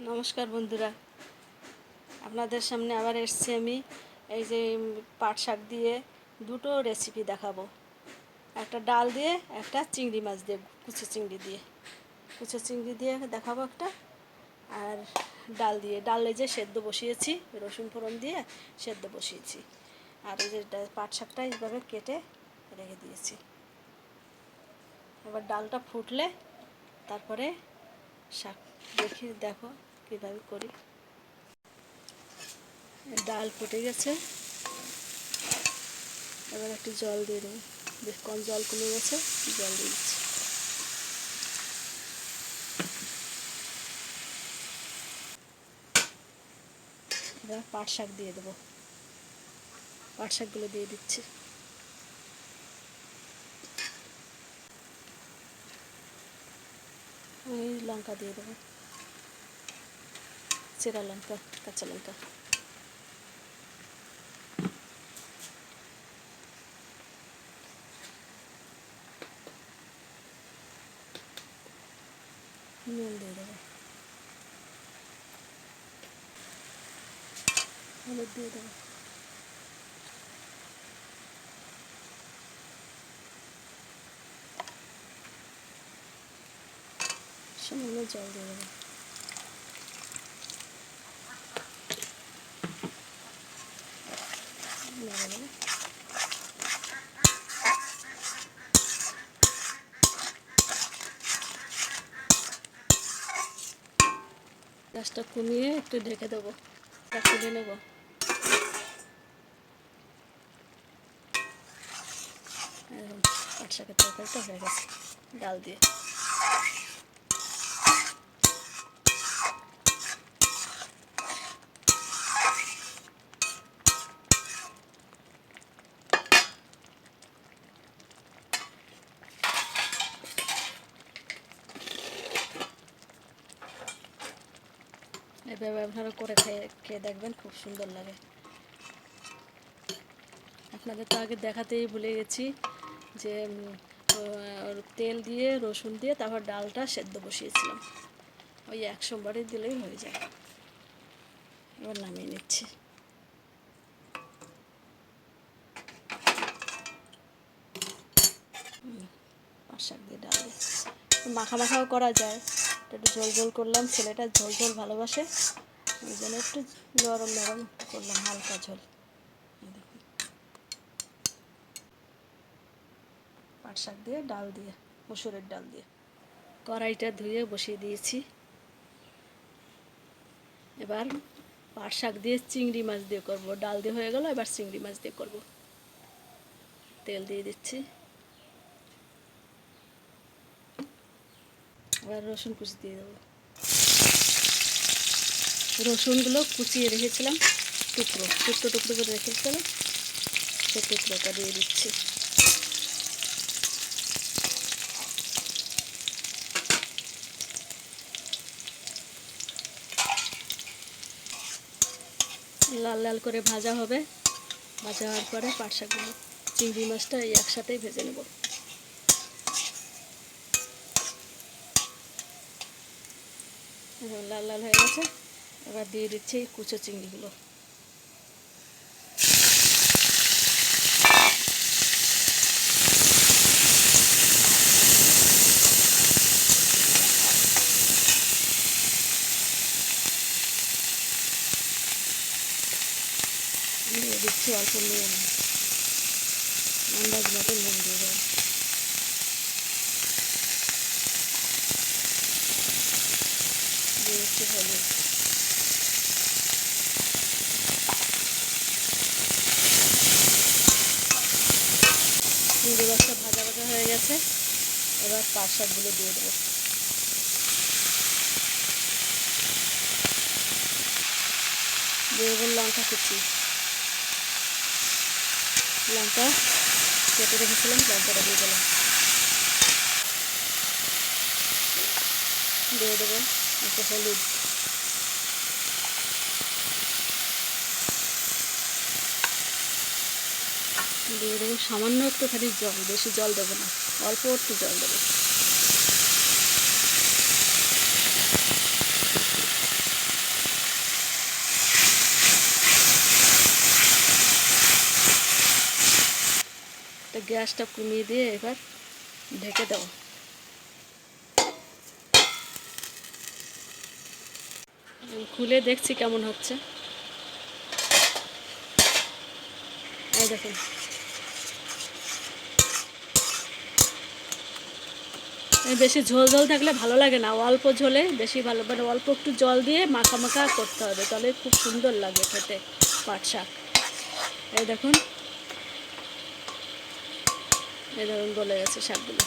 নমস্কার বন্ধুরা। আপনাদের সামনে আবার এসছি আমি। এই যে পাট শাক দিয়ে দুটো রেসিপি দেখাবো। একটা ডাল দিয়ে, একটা চিংড়ি মাছ দিয়ে, কুচো চিংড়ি দিয়ে। কুচো চিংড়ি দিয়ে দেখাবো একটা। আর ডাল দিয়ে, ডালে যে সেদ্ধ বসিয়েছি, রসুন ফোড়ন দিয়ে সেদ্ধ বসিয়েছি। আর এই যে পাট শাকটা এইভাবে কেটে রেখে দিয়েছি। এবার ডালটা ফুটলে তারপরে শাক। দেখি, দেখো কীভাবে করি। ডাল ফুটে গেছে। এবার একটু জল দিয়ে দেবো। বেশ কম জল কমে গেছে, জল দিয়ে দিচ্ছি। এবার পাট শাক দিয়ে দেবো। পাট শাকগুলো দিয়ে দিচ্ছি। ওই লঙ্কা দিয়ে দেবো চেরা লঙ্কা কাঁচা লঙ্কা নুন দিয়ে দেবো হলুদ দিয়ে দেবো সামান্য জল দিয়ে দেবো। গ্যাসটা কমিয়ে একটু ঢেকে দেবো। তুলে নেব। এরকম পাট তরকারিটা হয়ে গেছে, ডাল দিয়ে। এভাবে আপনারা করে খেয়ে খেয়ে দেখবেন, খুব সুন্দর লাগে। আপনাদের তো আগে দেখাতেই ভুলে গেছি যে তেল দিয়ে, রসুন দিয়ে তারপর ডালটা সেদ্ধ বসিয়েছিলাম। ওই একশো সোমবারই দিলেই হয়ে যায়। এবার নামিয়ে নিচ্ছি। শাক দিয়ে ডাল। মাখা মাখাও করা যায়। একটু ঝোল ঝোল করলাম, ছেলেটা ঝোল ঝোল ভালোবাসে। ওই জন্য একটু নরম নরম করলাম, হালকা ঝোল। পাট শাক দিয়ে, ডাল দিয়ে, মসুরের ডাল দিয়ে। কড়াইটা ধুয়ে বসিয়ে দিয়েছি। এবার পাট শাক দিয়ে চিংড়ি মাছ দিয়ে করব। ডাল দিয়ে হয়ে গেল, এবার চিংড়ি মাছ দিয়ে করব। তেল দিয়ে দিচ্ছি। এবার রসুন কুচি দিয়ে দেবো। রসুনগুলো কুচিয়ে রেখেছিলাম, টুকরো টুকরো টুকরো করে রেখেছিলাম সে টুকরোটা দিয়ে দিচ্ছি। লাল লাল করে ভাজা হবে। ভাজা হওয়ার পরে পাট শাকগুলো চিংড়ি মাছটা এই একসাথেই ভেজে নেব। লাল লাল হয়ে গেছে। এবার দিয়ে দিচ্ছি কুচো চিংড়িগুলো। দিয়ে দিচ্ছি অল্প নুন। আন্দাজ মতো নুন দিয়ে দেবো। দিয়ে দিচ্ছি হলুদ। চিংড়ি ভাজা ভাজা হয়ে গেছে। এবার পাট শাকগুলো দিয়ে দেবো। দিয়ে লঙ্কা কুচি। লঙ্কা কেটে রেখেছিলাম, লঙ্কাটা দিয়ে দিলাম। দিয়ে দেবো একটু হলুদ। দিয়ে দেবো সামান্য একটুখানি জল, বেশি জল দেবো না, অল্প একটু জল দেবো। গ্যাসটা কমিয়ে দিয়ে এবার ঢেকে দেবো। খুলে দেখছি কেমন হচ্ছে। এই দেখুন। বেশি ঝোল ঝোল থাকলে ভালো লাগে না, অল্প ঝোলে বেশি ভালো মানে অল্প একটু জল দিয়ে মাখা মাখা করতে হবে, তাহলে খুব সুন্দর লাগে খেতে পাট শাক। এই দেখুন। এই ধরুন গলে গেছে শাকগুলো।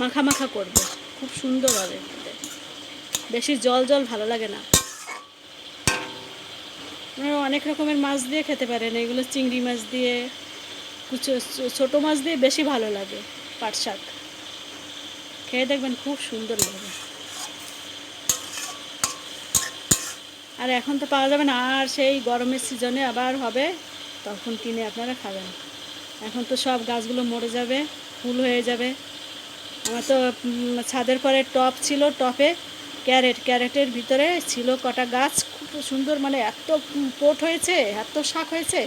মাখা মাখা করবে। খুব সুন্দর হবে। বেশি জল জল ভালো লাগে না। অনেক রকমের মাছ দিয়ে খেতে পারেন। এগুলো চিংড়ি মাছ দিয়ে, কুচো, ছোটো মাছ দিয়ে বেশি ভালো লাগে পাট শাক। খেয়ে দেখবেন খুব সুন্দর লাগে আর এখন তো পাওয়া যাবে না। আর সেই গরমের সিজনে আবার হবে, তখন কিনে আপনারা খাবেন। এখন তো সব গাছগুলো মরে যাবে, ফুল হয়ে যাবে। আমার তো ছাদের পরে টপ ছিল, টপে ক্যারেট, ক্যারেটের ভিতরে ছিল কটা গাছ, খুব সুন্দর মানে এত পোট হয়েছে, এত শাক হয়েছে,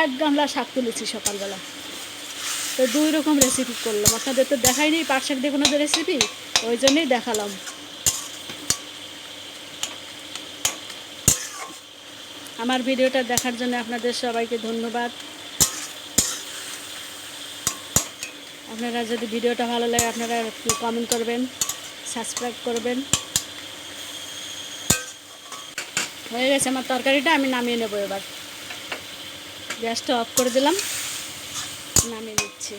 এক গামলা শাক তুলেছি সকালবেলা। তো দুই রকম রেসিপি করলাম, আপনাদের তো দেখাইনি, পাট শাক দিয়ে কোনো রেসিপি ওই জন্যই দেখালাম। আমার ভিডিওটা দেখার জন্য আপনাদের সবাইকে ধন্যবাদ। আপনারা যদি ভিডিওটা ভালো লাগে, আপনারা একটু কমেন্ট করবেন সাবস্ক্রাইব করবেন। হয়ে গেছে আমার তরকারিটা, আমি নামিয়ে নেব এবার। গ্যাসটা অফ করে দিলাম, নামিয়ে নিচ্ছি।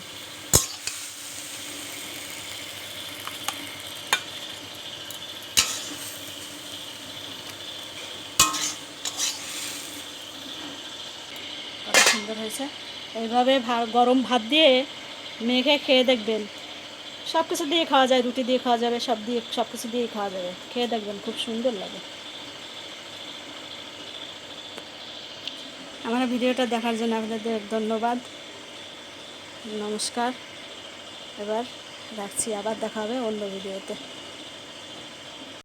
সুন্দর হয়েছে। এইভাবে গরম ভাত দিয়ে মেখে খেয়ে দেখবেন। সব কিছু দিয়ে খাওয়া যায়, রুটি দিয়ে খাওয়া যাবে, সব দিয়ে সব কিছু দিয়েই খাওয়া যাবে। খেয়ে দেখবেন, খুব সুন্দর লাগে। আমার ভিডিওটা দেখার জন্য আপনাদের ধন্যবাদ। নমস্কার। এবার রাখছি, আবার দেখা হবে অন্য ভিডিওতে।